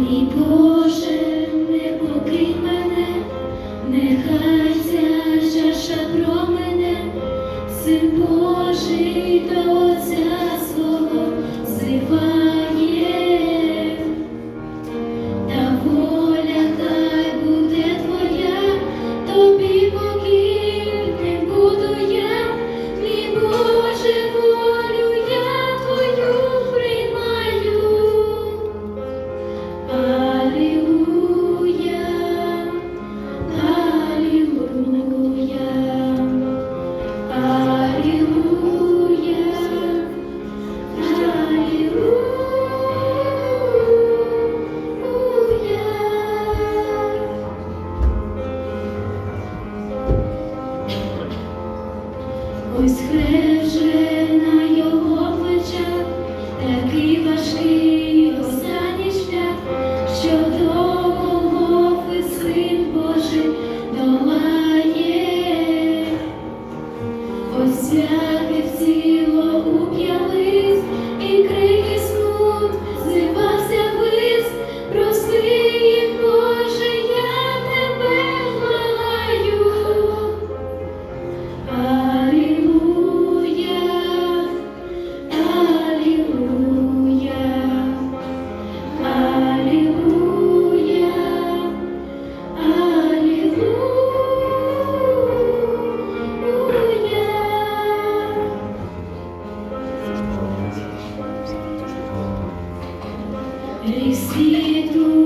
Мій Боже, не покинь мене, нехай ця чаша про мене, син Божий до Отця свого. Ось хреже. Ось святих цілих. Tem